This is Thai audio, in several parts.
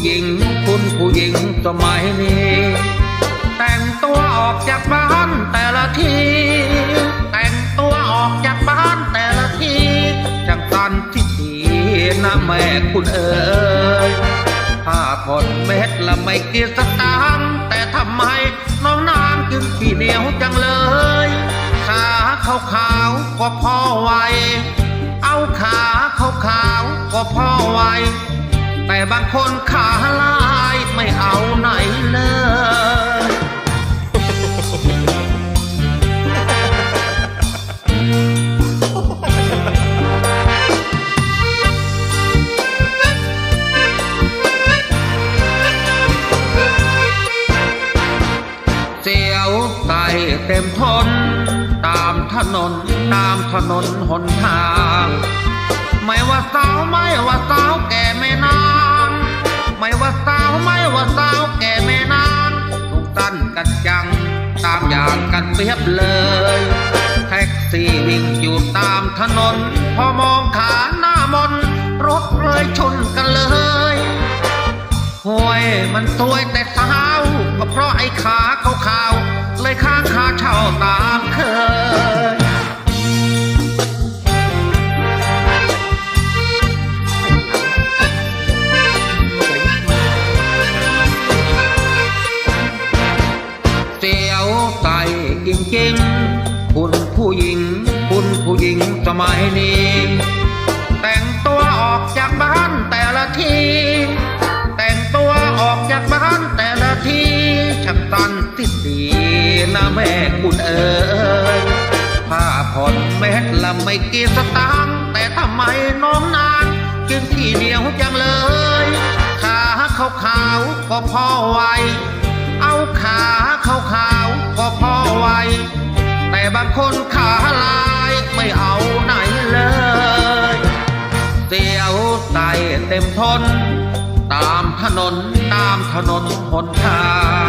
ผู้หญิง คุณผู้หญิงสมัยนี้ แต่งตัวออกจากบ้านแต่ละที แต่งตัวออกจากบ้านแต่ละทีจังสันที่ดีนะแม่คุณเอ๋ยผ้าผ่อนเม็ดละไม่เกียสตางค์แต่ทำไมน้องนางจึงขี้เหนียวจังเลยขาขาวขาวก็พอไหวเอาขาขาวขาวก็พอไหว บางคนขาลายไม่เอาไหนเลยเสียวใส่เต็มทน ตามถนนตามถนนหนทาง ไม่ว่าสาวไม่ว่าสาวแก่ไม่นา ต่างกันเปรียบเลย แท็กซี่วิ่งอยู่ตามถนน พอมองขาหน้ามน รถเลยชนกันเลยห่วยมันสวยแต่เท้าก็เพราะไอ้ขาขาวๆเลยข้างขาเช่าตามเคย ผู้หญิง คุณผู้หญิงสมัยนี้ แต่งตัวออกจากบ้านแต่ละที แต่งตัวออกจากบ้านแต่ละทีช่างตันติดดีนะแม่คุณเอ๋ยผ้าผ่อนเม็ดละไม่กี่สตางค์แต่ทำไมน้องนางจึงขี้เหนียวจังเลยขาขาวก็พอไหวเอาขาขาวๆก็พอไหวแต่บางคน เต็มทน ตามถนนตามถนนหนทาง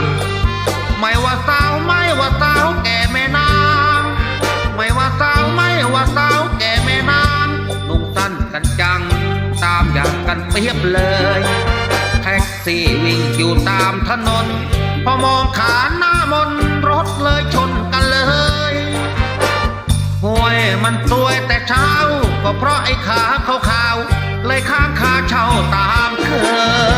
ไม่ว่าสาวไม่ว่าสาวแก่แม่นางไม่ว่าสาวไม่ว่าสาวแก่แม่นางนุ่งสั้นกันจัง ตามอย่างกันเปรียบเลย แท็กซี่วิ่งอยู่ตามถนน พอมองขาหน้ามนรถเลยชนกันเลยห่วยมันสวยแต่เช้า ก็เพราะไอ้ขาขาวๆเลยค้า ช่าตามเคย